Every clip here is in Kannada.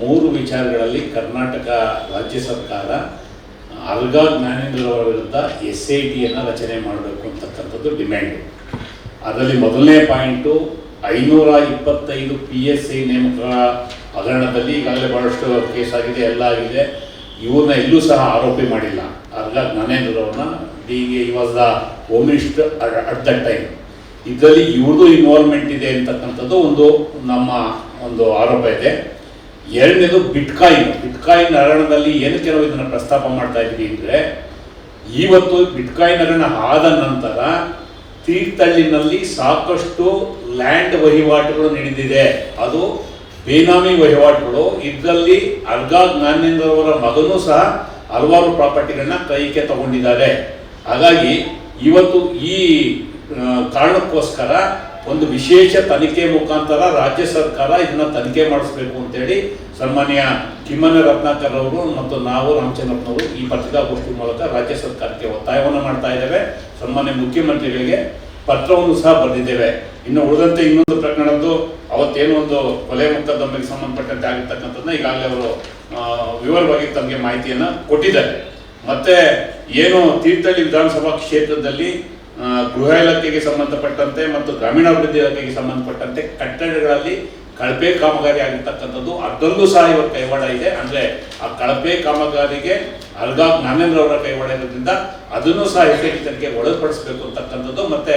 ಮೂರು ವಿಚಾರಗಳಲ್ಲಿ ಕರ್ನಾಟಕ ರಾಜ್ಯ ಸರ್ಕಾರ ಅಲ್ಗಾ ಜ್ಞಾನೇಂದ್ರವರ ವಿರುದ್ಧ ಎಸ್ ಐ ಟಿಯನ್ನು ರಚನೆ ಮಾಡಬೇಕು ಅಂತಕ್ಕಂಥದ್ದು ಡಿಮ್ಯಾಂಡು ಅದರಲ್ಲಿ ಮೊದಲನೇ ಪಾಯಿಂಟು ಐನೂರ ಇಪ್ಪತ್ತೈದು ಪಿ ಎಸ್ ಐ ನೇಮಕ ಹಗರಣದಲ್ಲಿ ಈಗಾಗಲೇ ಭಾಳಷ್ಟು ಕೇಸ್ ಆಗಿದೆ, ಎಲ್ಲ ಆಗಿದೆ. ಇವ್ರನ್ನ ಎಲ್ಲೂ ಸಹ ಆರೋಪಿ ಮಾಡಿಲ್ಲ. ಅಲ್ಗಾ ಜ್ಞಾನೇಂದ್ರವ್ರನ್ನ ಡಿ A was the home minister at that time ಇದರಲ್ಲಿ ಇವ್ರದ್ದು ಇನ್ವಾಲ್ವ್ಮೆಂಟ್ ಇದೆ ಅಂತಕ್ಕಂಥದ್ದು ಒಂದು ನಮ್ಮ ಒಂದು ಆರೋಪ ಇದೆ. ಎರಡನೇದು ಬಿಟ್ಕಾಯಿನ್. ಬಿಟ್ಕಾಯಿನ್ ಹಗರಣದಲ್ಲಿ ಏನು ಕೆಲವು ಇದನ್ನು ಪ್ರಸ್ತಾಪ ಮಾಡ್ತಾ ಇದ್ವಿ ಅಂದರೆ ಇವತ್ತು ಬಿಟ್ಕಾಯಿನ್ ಹಗರಣ ಆದ ನಂತರ ತೀರ್ಥಹಳ್ಳಿನಲ್ಲಿ ಸಾಕಷ್ಟು ಲ್ಯಾಂಡ್ ವಹಿವಾಟುಗಳು ನಡೆದಿದೆ. ಅದು ಬೇನಾಮಿ ವಹಿವಾಟುಗಳು. ಇದರಲ್ಲಿ ಅರ್ಗಾ ಜ್ಞಾನೇಂದ್ರವರ ಮಗನೂ ಸಹ ಹಲವಾರು ಪ್ರಾಪರ್ಟಿಗಳನ್ನ ಕೈಗೆ ತಗೊಂಡಿದ್ದಾರೆ. ಹಾಗಾಗಿ, ಇವತ್ತು ಈ ಕಾರಣಕ್ಕೋಸ್ಕರ ಒಂದು ವಿಶೇಷ ತನಿಖೆ ಮುಖಾಂತರ ರಾಜ್ಯ ಸರ್ಕಾರ ಇದನ್ನ ತನಿಖೆ ಮಾಡಿಸ್ಬೇಕು ಅಂತೇಳಿ ಸನ್ಮಾನ್ಯ ಕಿಮ್ಮನ ರತ್ನಾಕರ್ ಅವರು ಮತ್ತು ನಾವು ರಾಮಚಂದ್ರಪ್ಪನವರು ಈ ಪತ್ರಿಕಾಗೋಷ್ಠಿ ಮೂಲಕ ರಾಜ್ಯ ಸರ್ಕಾರಕ್ಕೆ ಒತ್ತಾಯವನ್ನು ಮಾಡ್ತಾ ಇದ್ದೇವೆ. ಸನ್ಮಾನ್ಯ ಮುಖ್ಯಮಂತ್ರಿಗಳಿಗೆ ಪತ್ರವನ್ನು ಸಹ ಬರೆದಿದ್ದೇವೆ. ಇನ್ನು ಉಳಿದಂತೆ ಇನ್ನೊಂದು ಪ್ರಕರಣದ್ದು, ಅವತ್ತೇನು ಒಂದು ಕೊಲೆ ಮೊಕದ್ದಮೆಗೆ ಸಂಬಂಧಪಟ್ಟಂತೆ ಆಗಿರ್ತಕ್ಕಂಥದ್ದನ್ನ ಈಗಾಗಲೇ ಅವರು ವಿವರವಾಗಿ ತಮಗೆ ಮಾಹಿತಿಯನ್ನು ಕೊಟ್ಟಿದ್ದಾರೆ. ಮತ್ತೆ ಏನು ತೀರ್ಥಹಳ್ಳಿ ವಿಧಾನಸಭಾ ಕ್ಷೇತ್ರದಲ್ಲಿ ಗೃಹ ಇಲಾಖೆಗೆ ಸಂಬಂಧಪಟ್ಟಂತೆ ಮತ್ತು ಗ್ರಾಮೀಣಾಭಿವೃದ್ಧಿ ಇಲಾಖೆಗೆ ಸಂಬಂಧಪಟ್ಟಂತೆ ಕಟ್ಟಡಗಳಲ್ಲಿ ಕಳಪೆ ಕಾಮಗಾರಿ ಆಗಿರ್ತಕ್ಕಂಥದ್ದು. ಅದರಲ್ಲೂ ಸಹ ಇವತ್ತು ಕೈವಾಡ ಇದೆ. ಅಂದರೆ ಆ ಕಳಪೆ ಕಾಮಗಾರಿಗೆ ಅಲ್ಗಾ ಜ್ಞಾನೇಂದ್ರ ಅವರ ಕೈ ಒಡೆಯೋದ್ರಿಂದ ಅದನ್ನು ಸಹ ಹೆಚ್ಚಿನ ತನಿಖೆಗೆ ಒಳಪಡಿಸಬೇಕು ಅಂತಕ್ಕಂಥದ್ದು, ಮತ್ತೆ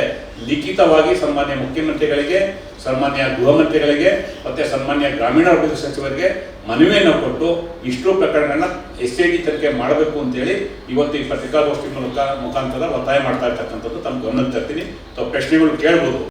ಲಿಖಿತವಾಗಿ ಸನ್ಮಾನ್ಯ ಮುಖ್ಯಮಂತ್ರಿಗಳಿಗೆ, ಸನ್ಮಾನ್ಯ ಗೃಹ ಮಂತ್ರಿಗಳಿಗೆ, ಮತ್ತೆ ಸನ್ಮಾನ್ಯ ಗ್ರಾಮೀಣಾಭಿವೃದ್ಧಿ ಸಚಿವರಿಗೆ ಮನವಿಯನ್ನು ಕೊಟ್ಟು ಇಷ್ಟು ಪ್ರಕರಣಗಳನ್ನ ಎಸ್ ಐ ಟಿ ತನಿಖೆ ಮಾಡಬೇಕು ಅಂತೇಳಿ ಇವತ್ತು ಈ ಪತ್ರಿಕಾಗೋಷ್ಠಿ ಮೂಲಕ ಮುಖಾಂತರ ಒತ್ತಾಯ ಮಾಡ್ತಾ ಇರ್ತಕ್ಕಂಥದ್ದು, ತಮ್ಮ ಗಮನಕ್ಕೆ ತರ್ತೀನಿ. ತಾವು ಪ್ರಶ್ನೆಗಳು ಕೇಳ್ಬೋದು.